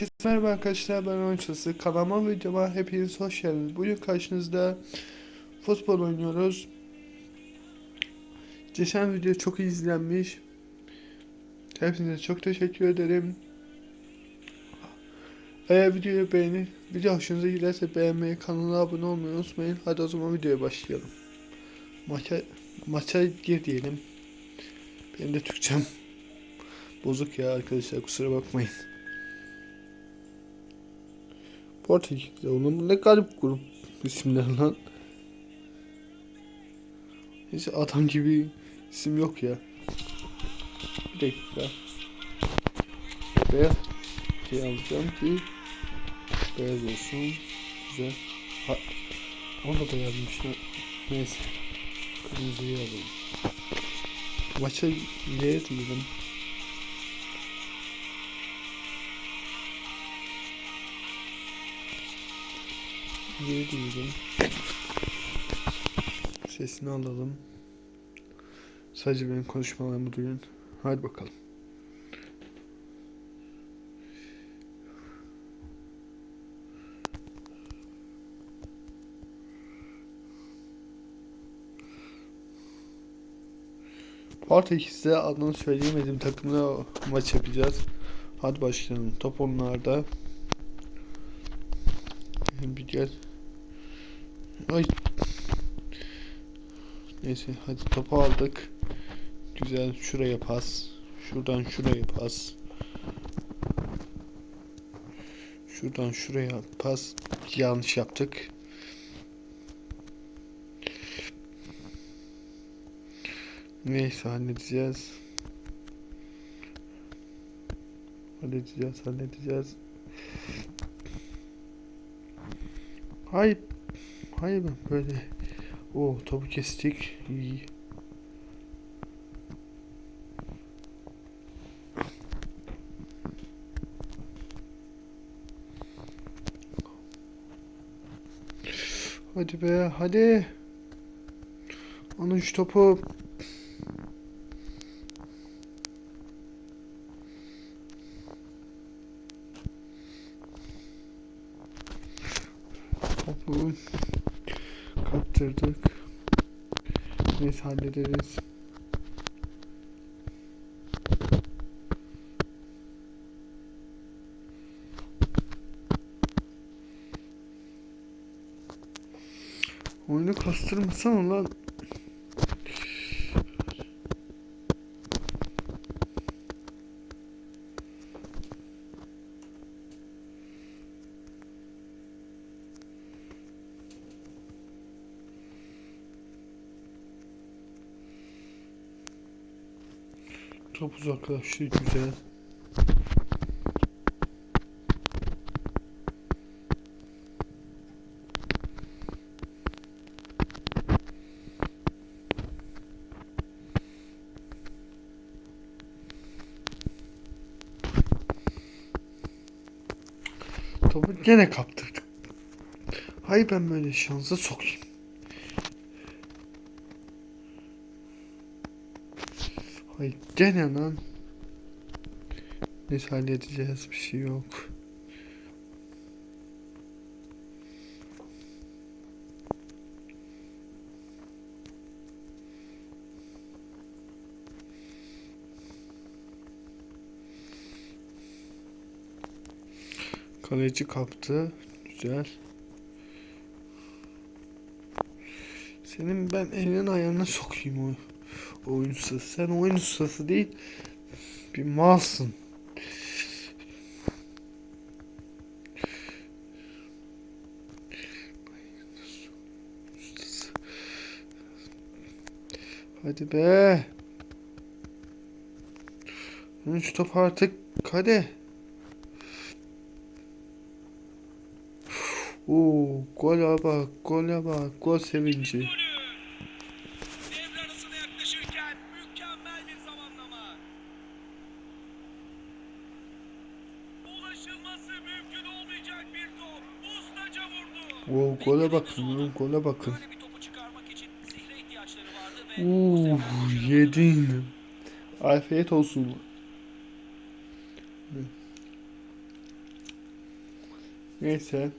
Herkese merhaba arkadaşlar ben Oyuncusu. Kanalıma videoma hepiniz hoş geldiniz. Bugün karşınızda futbol oynuyoruz. Geçen video çok iyi izlenmiş. Hepinize çok teşekkür ederim. Eğer videoyu beğenir, video hoşunuza giderse beğenmeyi, kanala abone olmayı unutmayın. Hadi o zaman videoya başlayalım. Maça, maça gir diyelim. Benim de Türkçem bozuk ya arkadaşlar kusura bakmayın. Portekiz'de oğlum ne garip grup isimler lan. Hiç adam gibi isim yok ya. Bir dakika. Beyaz şey alacağım ki beyaz olsun. Güzel. Ha, onu da yazmışlar. Neyse. Kırmızıyı alalım. Maça ne diyelim? Geri diyelim. Sesini alalım. Sadece benim konuşmalarımı duyun. Hadi bakalım. Portekiz'de adını söyleyemediğim takımla maç yapacağız. Hadi başlayalım. Top onlarda. Bir gel. Ay. Neyse hadi topu aldık. Güzel şuraya pas. Şuradan şuraya pas. Şuradan şuraya pas. Yanlış yaptık. Neyse halledeceğiz. Halledeceğiz, halledeceğiz. Hayır. Hayır ben böyle. O topu kestik. İyi. Hadi be hadi. Alın şu topu. Topu kaptırdık. Neyse hallederiz. Oyunu kastırmasana lan. Top uzaklaştı güzel. Topu gene kaptırdık. Hay ben böyle şansa sokayım. Hay gene lan. Neyse halledeceğiz bir şey yok. Kaleci kaptı. Güzel. Senin ben elinin ayağına sokayım o oyun ustası. Sen oyun ustası değil. Bir malsın. Hadi be. Şu top artık hadi. Oo, gole bak, gole bak, gol sevinci. Ulaşılması mümkün olmayacak bir top. Ustaca vurdu. Oo, gole bakın, oğlum, gole bakın. Oo, başarılı. yedin. Afiyet olsun. Neyse.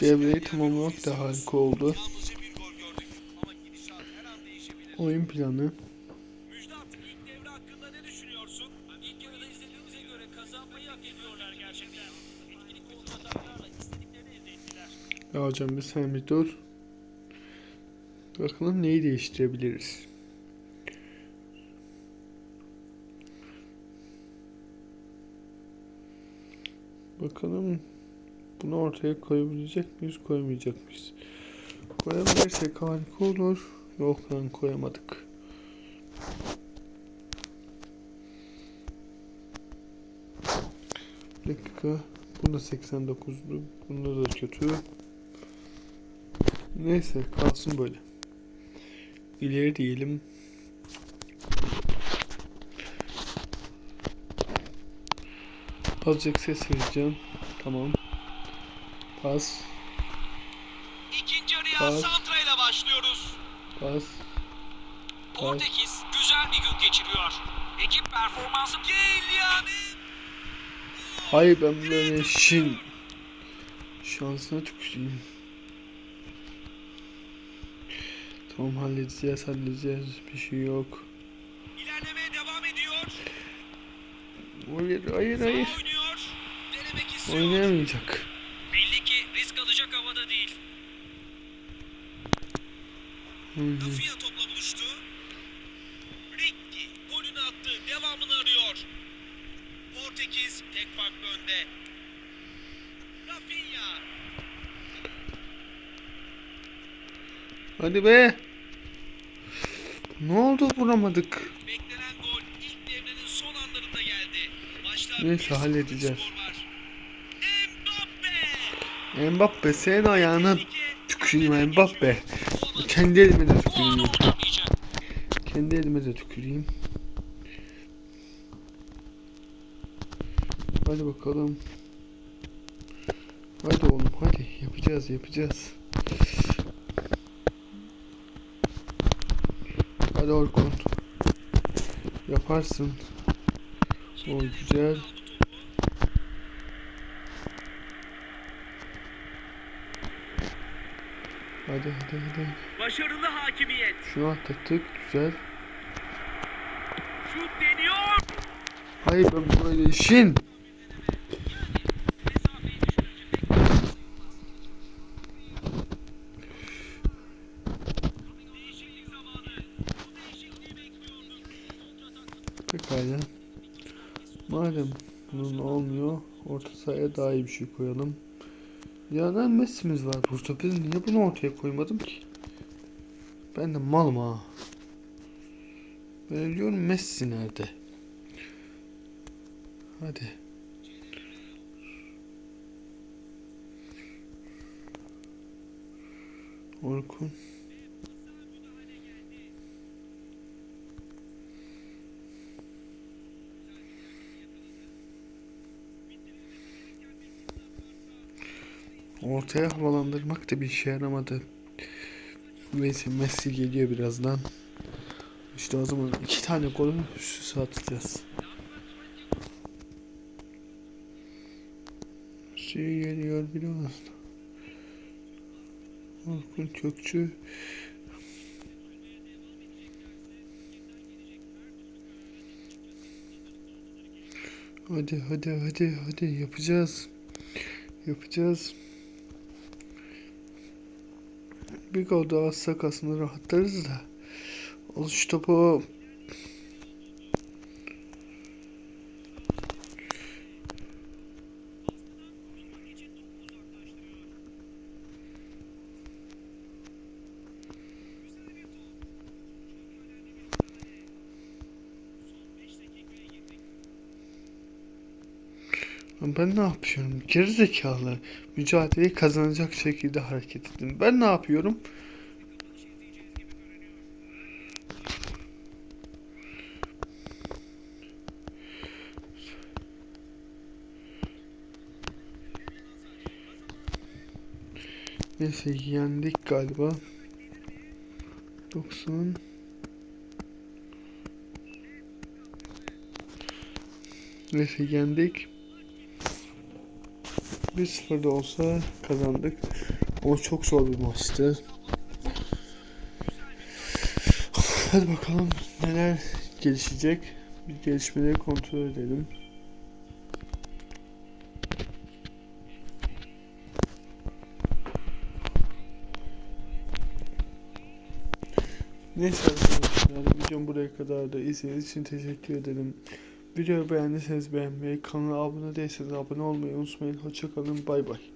Devreyi tamamlamak oyun da harika oldu. Yalnızca bir Ya hocam bir bir dur. Bakalım neyi değiştirebiliriz. Bakalım bunu ortaya koyabilecek miyiz, koyamayacak mıyız? Koyabilirsek harika olur. Yok lan koyamadık. Bir dakika. Bunda 89'du. Bunda da kötü. Neyse kalsın böyle. İleri diyelim. Azıcık ses vereceğim. Tamam. Pas. İkinci yarıya Pas. Santra ile başlıyoruz. Pas. Portekiz güzel bir gün geçiriyor. Ekip performansı Kylian'ı Hayır ben böyle şin. Şansına tüküreyim. Tamam halledeceğiz halledeceğiz. Bir şey yok. ilerlemeye devam ediyor. Hayır hayır hayır. Oynayamayacak. Belli ki risk alacak havada değil. Rafinha topla buluştu. Ricky golünü attı. Devamını arıyor. Portekiz tek farklı önde. Rafinha. Hadi be. Ne oldu vuramadık. Beklenen gol ilk devrenin son anlarında geldi. Maçta Neyse, 1-0 halledeceğiz. Mbappe. Mbappe senin ayağına tüküreyim Mbappe. Kendi elime de tüküreyim. Kendi elime de tüküreyim. Hadi bakalım. Hadi oğlum hadi yapacağız yapacağız. Hadi Orkun. Yaparsın. O güzel. Hadi hadi hadi. Başarılı hakimiyet. Şunu atlattık. Güzel. Şut deniyor. Hayır ben böyle işin. Pekala. Madem bunun olmuyor, orta sahaya daha iyi bir şey koyalım. Ya Messi'miz var burada. Biz niye bunu ortaya koymadım ki? Ben de malım ha. Ben diyorum Messi nerede? Hadi. Orkun. Ortaya havalandırmak da bir işe yaramadı. Neyse Messi geliyor birazdan. İşte o zaman iki tane golü üst üste atacağız. Şey geliyor biraz. Orkun Kökçü. Hadi hadi hadi hadi yapacağız. Yapacağız. Bir gol daha atsak aslında rahatlarız da. Şu topu. Ben ne yapıyorum? Gerizekalı. Mücadeleyi kazanacak şekilde hareket edin. Ben ne yapıyorum? Neyse yendik galiba. 90 Neyse yendik. 1-0 da olsa kazandık. Ama çok zor bir maçtı. Hadi bakalım neler gelişecek. Bir gelişmeleri kontrol edelim. Neyse arkadaşlar videom buraya kadar da izlediğiniz için teşekkür ederim. Videoyu beğendiyseniz beğenmeyi, kanala abone değilseniz abone olmayı unutmayın. Hoşçakalın, bay bay.